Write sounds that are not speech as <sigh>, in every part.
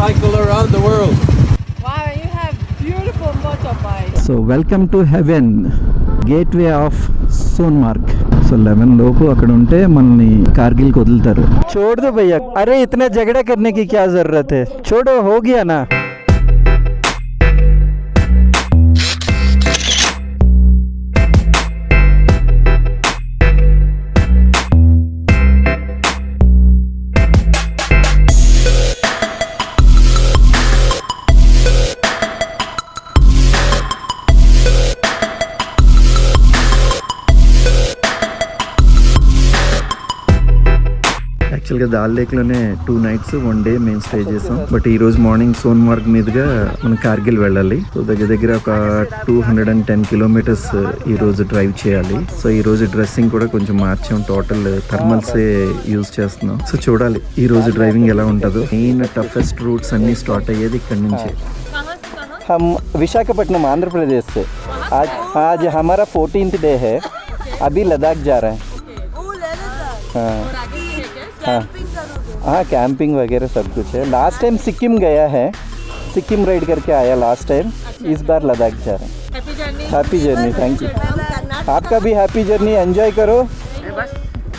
cycle around the world. Wow, you have beautiful motorbike. So welcome to heaven, gateway of Sonmark. So eleven లోపు అక్కడ ఉంటే మనల్ని కార్గిల్కి వదులుతారు చూడదు భయ్య అరే ఇతనే జగడ కర్నే కి క్యా జరూరత్ హే చూడో హో గయా నా యాక్చువల్గా దాల్ లేక్లోనే టూ నైట్స్ వన్ డే మేము స్టే చేసాం బట్ ఈ రోజు మార్నింగ్ సోన్మార్గ్ మీదుగా మనం కార్గిల్ వెళ్ళాలి సో దగ్గర దగ్గర ఒక two hundred and ten kilometres ఈ రోజు డ్రైవ్ చేయాలి సో ఈ రోజు డ్రెస్సింగ్ కూడా కొంచెం మార్చాం టోటల్ థర్మల్సే యూజ్ చేస్తున్నాం సో చూడాలి ఈ రోజు డ్రైవింగ్ ఎలా ఉంటుందో మెయిన్ టఫెస్ట్ రూట్స్ అన్ని స్టార్ట్ అయ్యేది ఇక్కడ నుంచి हम विशाखापट्टनम आंध्र प्रदेश से आज आज हमारा फोर्टीनथ डे है अभी लद्दाख जा रहे हैं हाँ हाँ हाँ कैंपिंग वगैरह सब कुछ है लास्ट टाइम सिक्किम गया है सिक्किम राइड करके आया लास्ट टाइम इस बार लद्दाख जा रहे हैं हैप्पी जर्नी थैंक यू आपका भी हैप्पी जर्नी एंजॉय करो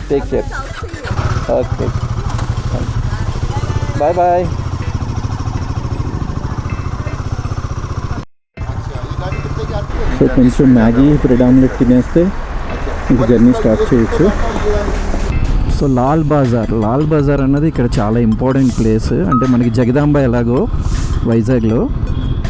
take care okay bye bye so కొంచెం మ్యాగీ బ్రెడ్ ఆమ్లెట్ తినేస్తే ఇంక జర్నీ స్టార్ట్ చేయొచ్చు సో లాల్ బజార్. లాల్ బజార్ అన్నది ఇక్కడ చాలా ఇంపార్టెంట్ ప్లేస్ అంటే మనకి జగదాంబ ఎలాగో వైజాగ్లో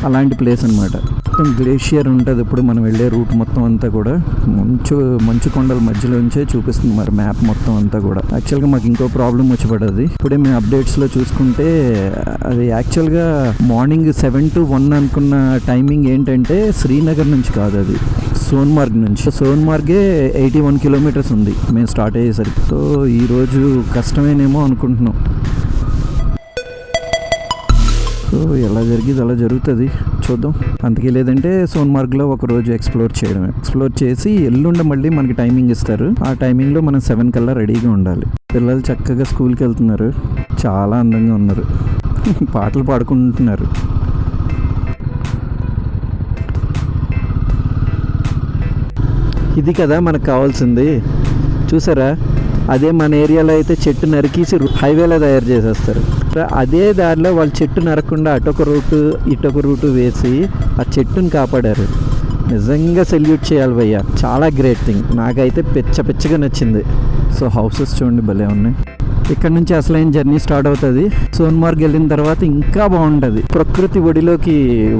అలాంటి ప్లేస్ అనమాట మొత్తం గ్లేషియర్ ఉంటుంది ఇప్పుడు మనం వెళ్ళే రూట్ మొత్తం అంతా కూడా. మంచు మంచు కొండల మధ్యలోంచే చూపిస్తుంది మరి మ్యాప్ మొత్తం అంతా కూడా. యాక్చువల్గా మాకు ఇంకో ప్రాబ్లం వచ్చి పడది. ఇప్పుడే మేము అప్డేట్స్లో చూసుకుంటే అది actually morning seven to one అనుకున్న టైమింగ్ ఏంటంటే శ్రీనగర్ నుంచి కాదు అది. సోన్మార్గ్ నుంచి. సోన్మార్గే ఎయిటీ వన్ కిలోమీటర్స్ ఉంది. మేము స్టార్ట్ అయ్యేసరికి. సో ఈరోజు కష్టమేనేమో అనుకుంటున్నాం. సో ఎలా జరిగింది? అలా జరుగుతుంది. చూద్దాం. అందుకే లేదంటే సోన్మార్గ్లో ఒక రోజు ఎక్స్ప్లోర్ చేయడమే ఎక్స్ప్లోర్ చేసి ఎల్లుండ మళ్ళీ మనకి టైమింగ్ ఇస్తారు. ఆ టైమింగ్లో మనం సెవెన్ కల్లా రెడీగా ఉండాలి. పిల్లలు చక్కగా స్కూల్కి వెళ్తున్నారు. చాలా అందంగా ఉన్నారు. <laughs> పాటలు పాడుకుంటున్నారు. ఇది కదా మనకు కావాల్సింది. చూసారా? అదే మన ఏరియాలో అయితే చెట్టు నరికేసి హైవేలో తయారు చేసేస్తారు. అదే దారిలో వాళ్ళు చెట్టు నరకుండా అటొక రూటు ఇటొక రూటు వేసి ఆ చెట్టుని కాపాడారు. నిజంగా సెల్యూట్ చేయాలి భయ్య. చాలా గ్రేట్ థింగ్. నాకైతే పిచ్చ పిచ్చగా నచ్చింది. సో హౌసెస్ చూడండి భలే ఉన్నాయి. ఇక్కడ నుంచి అసలైన జర్నీ స్టార్ట్ అవుతుంది. సోన్మార్గ్ వెళ్ళిన తర్వాత ఇంకా బాగుంటది. ప్రకృతి ఒడిలోకి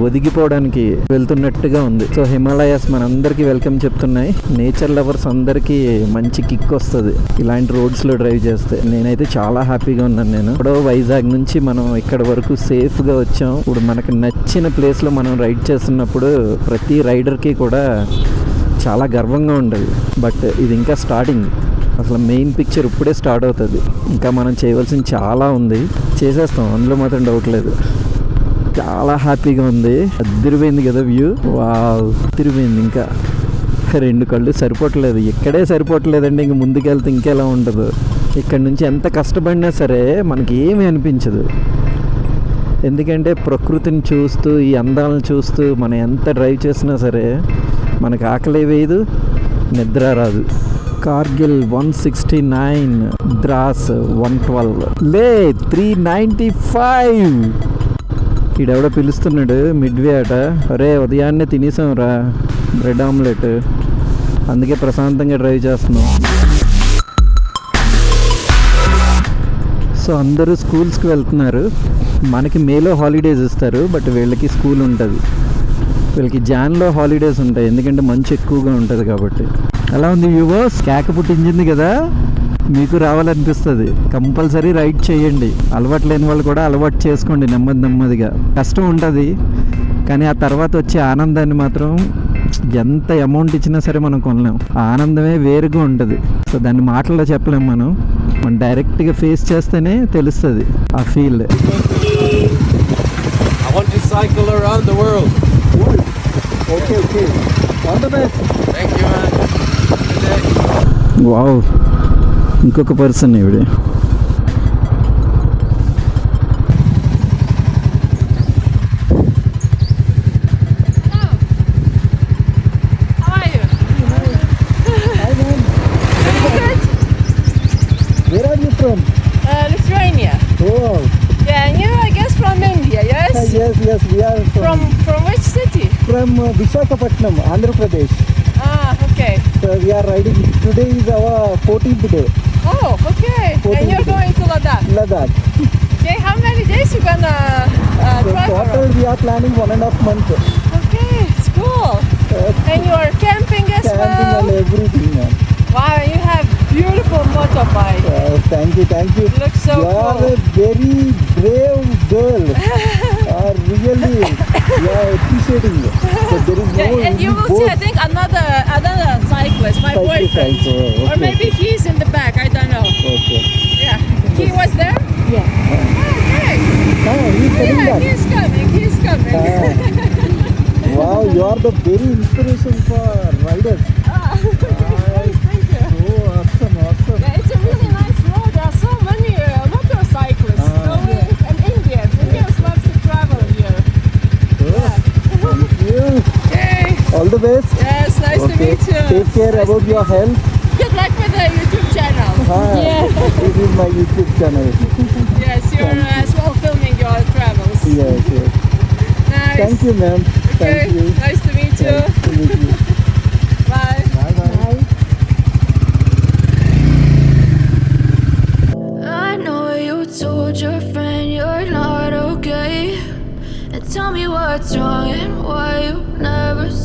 ఒదిగిపోవడానికి వెళ్తున్నట్టుగా ఉంది. సో హిమాలయాస్ మనందరికీ వెల్కమ్ చెప్తున్నాయి. నేచర్ లవర్స్ అందరికీ మంచి కిక్ వస్తుంది. ఇలాంటి రోడ్స్లో డ్రైవ్ చేస్తే నేనైతే చాలా హ్యాపీగా ఉన్నాను నేను. ఇప్పుడు వైజాగ్ నుంచి మనం ఇక్కడ వరకు సేఫ్గా వచ్చాం. ఇప్పుడు మనకు నచ్చిన ప్లేస్లో మనం రైడ్ చేస్తున్నప్పుడు ప్రతి రైడర్కి కూడా చాలా గర్వంగా ఉండదు బట్ ఇది ఇంకా స్టార్టింగ్ అసలు మెయిన్ పిక్చర్ ఇప్పుడే స్టార్ట్ అవుతుంది. ఇంకా మనం చేయవలసింది చాలా ఉంది. చేసేస్తాం. అందులో మాత్రం డౌట్ లేదు. చాలా హ్యాపీగా ఉంది. తిరిపోయింది కదా వ్యూ వా తిరిపోయింది ఇంకా. రెండు కళ్ళు సరిపోవట్లేదు. ఇక్కడే సరిపోవట్లేదండి. ఇంక ముందుకెళ్తే ఇంకెలా ఉండదు ఇక్కడ నుంచి ఎంత కష్టపడినా సరే మనకి ఏమీ అనిపించదు. ఎందుకంటే ప్రకృతిని చూస్తూ ఈ అందాలను చూస్తూ మనం ఎంత డ్రైవ్ చేసినా సరే మనకు ఆకలి వేయదు నిద్ర రాదు. Kargil one sixty nine Dras one twelve Leh three ninety five. ఈడెవడో పిలుస్తున్నాడు మిడ్వే అట అరే ఉదయాన్నే తినేసాం రా బ్రెడ్ ఆమ్లెట్. అందుకే ప్రశాంతంగా డ్రైవ్ చేస్తున్నాం. సో అందరూ స్కూల్స్కి వెళ్తున్నారు. మనకి మేలో హాలిడేస్ ఇస్తారు బట్ వీళ్ళకి స్కూల్ ఉంటుంది వీళ్ళకి జాన్లో హాలిడేస్ ఉంటాయి. ఎందుకంటే మంచు ఎక్కువగా ఉంటుంది కాబట్టి. ఎలా ఉంది వ్యూవర్స్ కేక పుట్టించింది కదా? మీకు రావాలనిపిస్తుంది. కంపల్సరీ రైడ్ చేయండి. అలవాటు లేని వాళ్ళు కూడా అలవాటు చేసుకోండి నెమ్మది నెమ్మదిగా. కష్టం ఉంటుంది కానీ ఆ తర్వాత వచ్చే ఆనందాన్ని మాత్రం ఎంత అమౌంట్ ఇచ్చినా సరే మనం కొనలేం. ఆ ఆనందమే వేరుగా ఉంటుంది. సో దాన్ని మాటల్లో చెప్పలేం మనం. మనం డైరెక్ట్గా ఫేస్ చేస్తేనే తెలుస్తుంది ఆ feel. I want to cycle around the world. Okay, okay. All the best. Thank you, man. Wow ఇంకొక పర్సన్ ఇవిడ Where are you from? Uh, Lithuania. Yeah, I guess, from India, yes? yes, yes, we are from. From, from which from uh, Visakhapatnam, Andhra Pradesh. Ah, okay. So we are riding, today is our 14th day, Oh, okay. And you're days. going to Ladakh. Ladakh. Okay, how many days you gonna uh, So travel? total we are planning one and a half month. Okay, it's cool. Uh, And you are camping as camping well. and everything. ma'am. Wow, you have beautiful motorbike. Uh, thank you, thank you. Looks so you are cool. a very brave girl. <laughs> uh, really, we are appreciating you. So there is no Yeah, and you any will see, I think, another another cyclist, my Cyclist boyfriend. also, Or maybe he's in the back, I don't know. Okay. Yeah. He was there? Yeah. Okay. Ah, he's coming Yeah, back. he's coming, he's coming. Ah. <laughs> wow, you are the very inspiration for riders. Ah, All the best. Yes, nice to meet you. Take care Nice about your health. Good luck with the YouTube channel. Ah, Yeah. This is my YouTube channel. Yes, you're uh, as well filming your travels. Yes, yes. Nice. Thank you, ma'am. Okay. Thank you. Nice to meet you. Nice to meet you. Bye. Bye bye. I know you told your friend you're not okay. And tell me what's wrong and why you never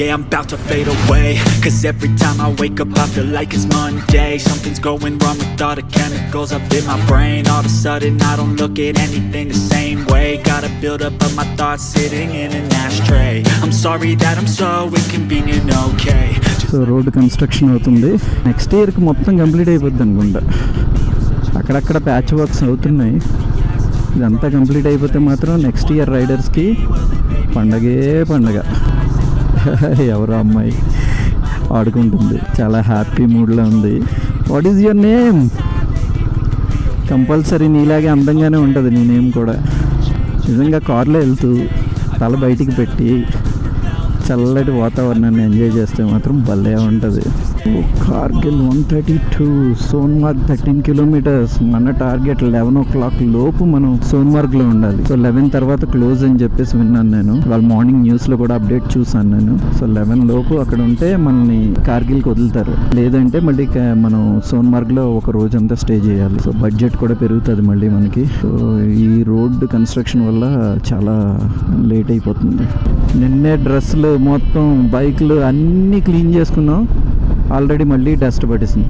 Yeah, I'm about to fade away Cause every time I wake up I feel like it's Monday Something's going wrong with all the chemicals up in my brain All of a sudden I don't look at anything the same way Gotta build up of my thoughts sitting in an ashtray I'm sorry that I'm so inconvenient, okay so road construction అవుతుంది next ఇయర్కి మొత్తం complete అయిపోద్ది అనుకుంటా అక్కడక్కడ patch works అవుతున్నాయి ఇదంతా complete అయిపోతే మాత్రం నెక్స్ట్ ఇయర్ రైడర్స్కి పండగే పండగ <laughs> ఎవరో అమ్మాయి ఆడుకుంటుంది. చాలా హ్యాపీ మూడ్లో ఉంది. What is your name compulsory నీలాగే అందంగానే ఉంటుంది నీ నేమ్ కూడా. నిజంగా కార్లో వెళ్తూ తల బయటికి పెట్టి చల్లటి వాతావరణాన్ని ఎంజాయ్ చేస్తే మాత్రం భలే ఉంటుంది. Kargil one thirty two Sonmarg thirteen kilometres. మన టార్గెట్ లెవెన్ ఓ క్లాక్ లోపు మనం సోన్మార్గ్లో ఉండాలి. సో లెవెన్ తర్వాత క్లోజ్ అని చెప్పేసి విన్నాను నేను. వాళ్ళ మార్నింగ్ న్యూస్లో కూడా అప్డేట్ చూసాను నేను. సో లెవెన్ లోపు అక్కడ ఉంటే మనల్ని కార్గిల్కి వదులుతారు. లేదంటే మళ్ళీ మనం సోన్మార్గ్లో ఒక రోజంతా స్టే చేయాలి. సో బడ్జెట్ కూడా పెరుగుతుంది మళ్ళీ మనకి. సో ఈ రోడ్డు కన్స్ట్రక్షన్ వల్ల చాలా లేట్ అయిపోతుంది. నిన్నే డ్రెస్సులు మొత్తం బైక్లు అన్నీ క్లీన్ చేసుకున్నాం. ఆల్రెడీ మళ్ళీ డస్ట్ పట్టేసింది.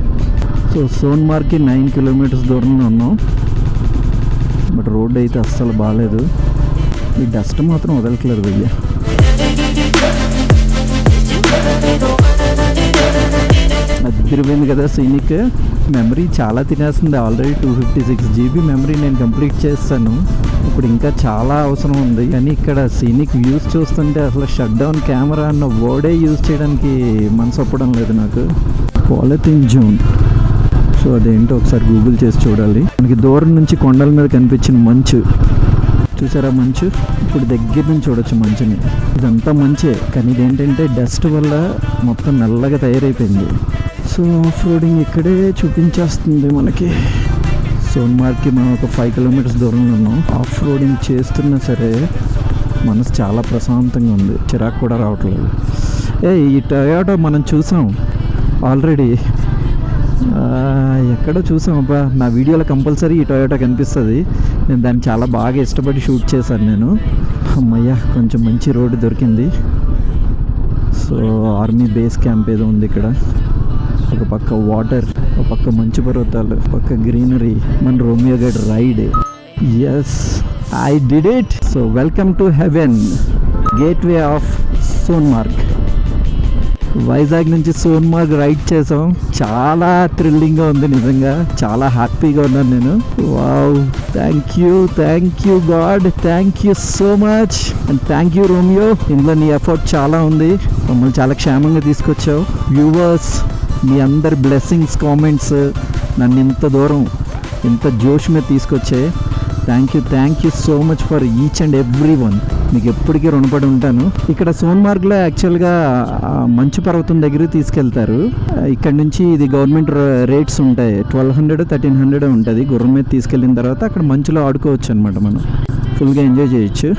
సో సోన్మార్గ్కి నైన్ కిలోమీటర్స్ దూరంలో ఉన్నాం. బట్ రోడ్ అయితే అస్సలు బాగాలేదు ఈ డస్ట్ మాత్రం వదలట్లేదు భయ్య. అదిరిపోయింది కదా సీనిక్. మెమరీ చాలా తినేస్తుంది. Already two fifty six GB memory నేను కంప్లీట్ చేస్తాను. ఇప్పుడు ఇంకా చాలా అవసరం ఉంది. కానీ ఇక్కడ సీనిక్ వ్యూస్ చూస్తుంటే అసలు షట్ డౌన్ కెమెరా అన్న వర్డే యూజ్ చేయడానికి మనసు ఒప్పడం లేదు నాకు. పాలిథిన్ జోన్ సో అదేంటో ఒకసారి గూగుల్ చేసి చూడాలి. మనకి దూరం నుంచి కొండల మీద కనిపించిన మంచు. చూసారా మంచు? ఇప్పుడు దగ్గర నుంచి చూడొచ్చు మంచుని. ఇదంతా మంచే కానీ ఇదేంటంటే డస్ట్ వల్ల మొత్తం నల్లగా తయారైపోయింది. సో ఆఫ్ రోడింగ్ ఇక్కడే చూపించేస్తుంది మనకి. సోన్మార్గ్కి మనం ఒక ఫైవ్ కిలోమీటర్స్ దూరంలో ఉన్నాం. ఆఫ్ రోడింగ్ చేస్తున్నా సరే మనసు చాలా ప్రశాంతంగా ఉంది. చిరాకు కూడా రావట్లేదు. ఏ ఈ టయోటో మనం చూసాం. ఆల్రెడీ ఎక్కడో చూసాం అబ్బా. నా వీడియోలో కంపల్సరీ ఈ టొయోటో కనిపిస్తుంది. నేను దాన్ని చాలా బాగా ఇష్టపడి షూట్ చేశాను నేను. అమ్మయ్య కొంచెం మంచి రోడ్డు దొరికింది. సో ఆర్మీ బేస్ క్యాంప్ ఏదో ఉంది ఇక్కడ. ఒక పక్క వాటర్ ఒక పక్క మంచు పర్వతాలు పక్క గ్రీనరీ మన Romeo good ride yes I did it so welcome to heaven gateway of Sonmarg Vizag నుంచి సోన్మార్గ్ రైడ్ చేసాం. చాలా థ్రిల్లింగ్గా ఉంది నిజంగా. చాలా హ్యాపీగా ఉన్నాను నేను. Wow thank you thank you God thank you so much and thank you Romeo ఇందులో నీ ఎఫర్ట్ చాలా ఉంది. మమ్మల్ని చాలా క్షేమంగా తీసుకొచ్చావు. వ్యూవర్స్ మీ అందరి బ్లెస్సింగ్స్ కామెంట్స్ నన్ను ఇంత దూరం ఇంత జోష్ మీద తీసుకొచ్చే. Thank you thank you so much for each and every one మీకు ఎప్పటికీ రుణపడి ఉంటాను. ఇక్కడ సోన్మార్గ్లో యాక్చువల్గా మంచు పర్వతం దగ్గర తీసుకెళ్తారు. ఇక్కడ నుంచి ఇది గవర్నమెంట్ రేట్స్ ఉంటాయి. ట్వెల్వ్ హండ్రెడ్ థర్టీన్ హండ్రెడ్ ఉంటుంది. గుర్రం మీద తీసుకెళ్ళిన తర్వాత అక్కడ మంచులో ఆడుకోవచ్చు అనమాట మనం ఫుల్గా ఎంజాయ్ చేయొచ్చు.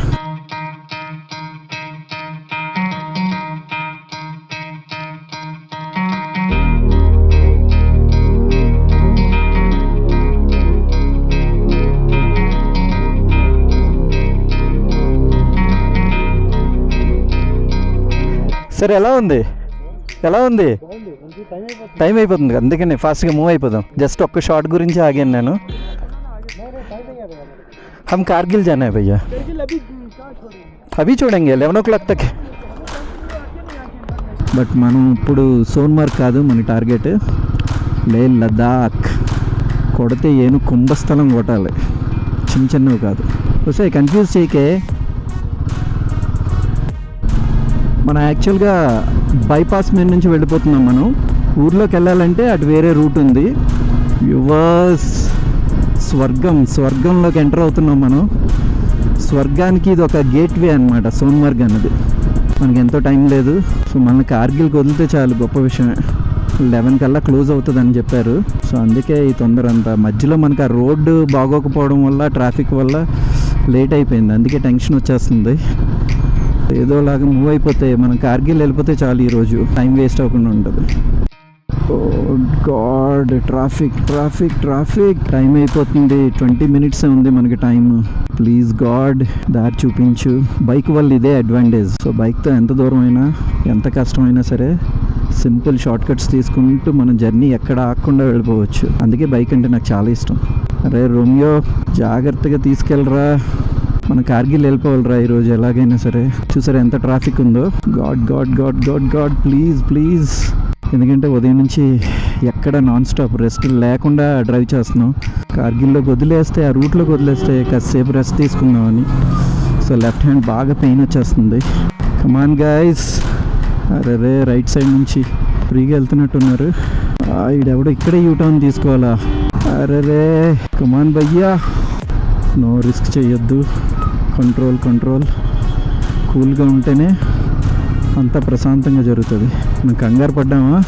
సరే ఎలా ఉంది ఎలా ఉంది టైం అయిపోతుంది అందుకని ఫాస్ట్గా మూవ్ అయిపోదాం జస్ట్ ఒక్క షార్ట్ గురించి ఆగాను నేను हम कारगिल जाना है भैया అవి చూడండి లెవెన్ ఓ క్లాక్ తక్ బట్ మనం ఇప్పుడు సోన్మార్గ్ కాదు మన టార్గెట్ లే లదాఖ్ కొడితే ఏను కుంభస్థలం కొట్టాలి చిన్న చిన్నవి కాదు వస్తే కన్ఫ్యూజ్ చేయకే మనం యాక్చువల్గా బైపాస్ మీద నుంచి వెళ్ళిపోతున్నాం మనం. ఊర్లోకి వెళ్ళాలంటే అటు వేరే రూట్ ఉంది. యువర్స్ స్వర్గం స్వర్గంలోకి ఎంటర్ అవుతున్నాం మనం. స్వర్గానికి ఇది ఒక గేట్వే అనమాట సోన్మార్గ్ అన్నది. మనకి ఎంతో టైం లేదు. సో మన కార్గిల్కి వదిలితే చాలు గొప్ప విషయమే లెవెన్ కల్లా క్లోజ్ అవుతుందని చెప్పారు. సో అందుకే ఈ తొందర అంతా. మధ్యలో మనకు ఆ రోడ్డు బాగోకపోవడం వల్ల ట్రాఫిక్ వల్ల లేట్ అయిపోయింది. అందుకే టెన్షన్ వచ్చేస్తుంది. ఏదోలాగా మూవ్ అయిపోతే మనం కార్గిల్ వెళ్ళిపోతే చాలు ఈరోజు టైం వేస్ట్ అవ్వకుండా ఉంటుంది. God traffic traffic traffic. Time అయిపోతుంది. ట్వంటీ మినిట్స్ ఉంది మనకి టైం ప్లీజ్ గాడ్ దారి చూపించు. బైక్ వల్ల ఇదే అడ్వాంటేజ్ సో బైక్తో ఎంత దూరం అయినా ఎంత కష్టమైనా సరే సింపుల్ షార్ట్ కట్స్ తీసుకుంటూ మనం జర్నీ ఎక్కడ ఆగకుండా వెళ్ళిపోవచ్చు. అందుకే బైక్ అంటే నాకు చాలా ఇష్టం. అరే రోమియో జాగ్రత్తగా తీసుకెళ్ళరా. మన కార్గిల్ వెళ్ళిపోవాలిరా ఈరోజు ఎలాగైనా సరే. చూసారా ఎంత ట్రాఫిక్ ఉందో? God God God God God please please ఎందుకంటే ఉదయం నుంచి ఎక్కడ నాన్ స్టాప్ రెస్ట్ లేకుండా డ్రైవ్ చేస్తున్నాం. కార్గిల్లోకి వదిలేస్తే ఆ రూట్లోకి వదిలేస్తే కాసేపు రెస్ట్ తీసుకుందామని సో లెఫ్ట్ హ్యాండ్ బాగా పెయిన్ వచ్చేస్తుంది. కమాన్ గైస్ అరే రే రైట్ సైడ్ నుంచి ఫ్రీగా వెళ్తున్నట్టున్నారు. ఈడెవడో ఇక్కడే యూటర్న్ తీసుకోవాలా? అరే రే కమాన్ భయ్యా. నో రిస్క్ చేయొద్దు. Control control. కూల్గా ఉంటేనే అంతా ప్రశాంతంగా జరుగుతుంది. మనం కంగారు పడ్డామా?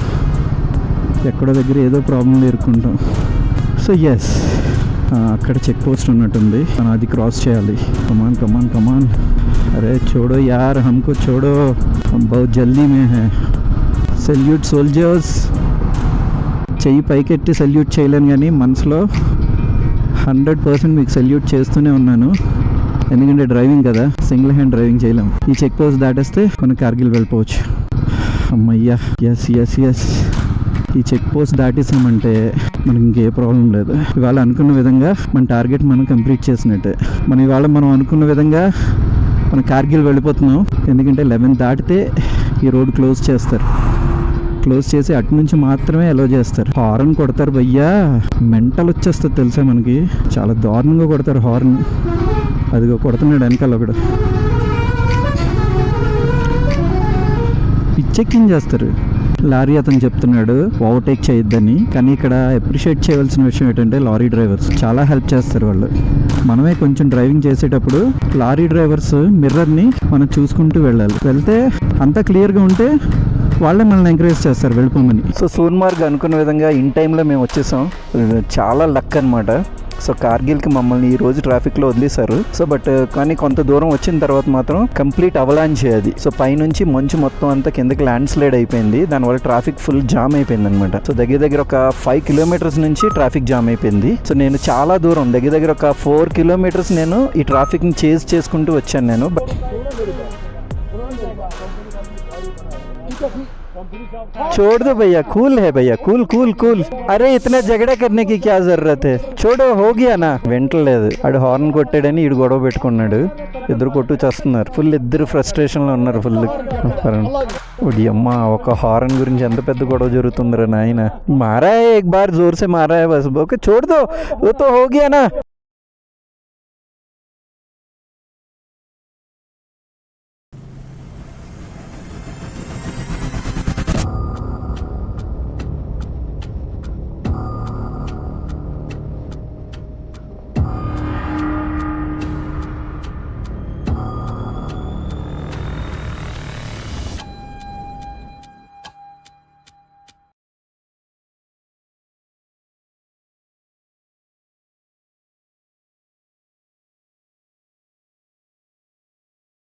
ఎక్కడో దగ్గర ఏదో ప్రాబ్లం ఎదుర్కొంటాం. సో ఎస్ అక్కడ చెక్ పోస్ట్ ఉన్నట్టుంది. మనం అది క్రాస్ చేయాలి. కమాన్ కమాన్ కమాన్ అరే చూడో యార్ హమ్కో చూడో. హమ్ బహుత్ జల్దీ మే హే. సెల్యూట్ సోల్జర్స్ చెయ్యి పైకెట్టి సెల్యూట్ చేయలేను కానీ మనసులో హండ్రెడ్ పర్సెంట్ మీకు సెల్యూట్ చేస్తూనే ఉన్నాను. ఎందుకంటే డ్రైవింగ్ కదా సింగిల్ హ్యాండ్ డ్రైవింగ్ చేయలేం. ఈ చెక్ పోస్ట్ దాటేస్తే మనం కార్గిల్ వెళ్ళిపోవచ్చు. అమ్మయ్యా ఎస్ ఎస్ ఎస్ ఈ చెక్ పోస్ట్ దాటేసామంటే మనకి ఇంకే ప్రాబ్లం లేదు. ఇవాళ అనుకున్న విధంగా మన టార్గెట్ మనం కంప్లీట్ చేసినట్టే. మనం ఇవాళ మనం అనుకున్న విధంగా మన కార్గిల్ వెళ్ళిపోతున్నాం. ఎందుకంటే లెవెన్ దాటితే ఈ రోడ్ క్లోజ్ చేస్తారు. క్లోజ్ చేసి అటు నుంచి మాత్రమే అలో చేస్తారు. హార్న్ కొడతారు భయ్యా. మెంటల్ వచ్చేస్తుంది తెలుసా మనకి? చాలా దారుణంగా కొడతారు హార్న్ అదిగో కొడుతున్నాడు వెనకాల ఒకడు. పిచ్చెక్కించేస్తారు. లారీ అతను చెప్తున్నాడు ఓవర్టేక్ చేయొద్దని. కానీ ఇక్కడ అప్రిషియేట్ చేయవలసిన విషయం ఏంటంటే లారీ డ్రైవర్స్. చాలా హెల్ప్ చేస్తారు వాళ్ళు. మనమే కొంచెం డ్రైవింగ్ చేసేటప్పుడు లారీ డ్రైవర్స్ మిర్రర్ని మనం చూసుకుంటూ వెళ్ళాలి. వెళ్తే అంతా క్లియర్గా ఉంటే వాళ్ళే మనల్ని ఎంకరేజ్ చేస్తారు వెళ్ళిపోమని. సో సోన్మార్గ్ అనుకున్న విధంగా ఇన్ టైంలో మేము వచ్చేసాం. చాలా లక్ అనమాట సో కార్గిల్కి మమ్మల్ని ఈ రోజు ట్రాఫిక్లో వదిలేశారు. సో బట్ uh, కానీ కొంత దూరం వచ్చిన తర్వాత మాత్రం కంప్లీట్ అవలాంచ్ అది. సో పైనుంచి మంచు మొత్తం అంతా కిందకి ల్యాండ్ స్లైడ్ అయిపోయింది. దానివల్ల ట్రాఫిక్ ఫుల్ జామ్ అయిపోయింది అనమాట సో దగ్గర దగ్గర ఒక ఫైవ్ కిలోమీటర్స్ నుంచి ట్రాఫిక్ జామ్ అయిపోయింది. సో నేను చాలా దూరం దగ్గర దగ్గర ఒక ఫోర్ కిలోమీటర్స్ నేను ఈ ట్రాఫిక్ని చేజ్ చేసుకుంటూ వచ్చాను నేను. బట్ छोड़ दो भैया कूल है भैया कूल कूल कूल అరే ఇతనే झगड़ा करने की क्या जरूरत है చూడు హోగియానా వింటలేదు ఆడు హార్న్ కొట్టాడని ఈడు గొడవ పెట్టుకున్నాడు ఇద్దరు కొట్టు చేస్తున్నారు ఫుల్ ఇద్దరు ఫ్రస్ట్రేషన్ లో ఉన్నారు ఫుల్ ఒడి అమ్మ ఒక హార్న్ గురించి ఎంత పెద్ద గొడవ జరుగుతుందిరా నాయన మారా है, एक बार जोर से मारा है बस ओके छोड़ दो वो तो हो गया ना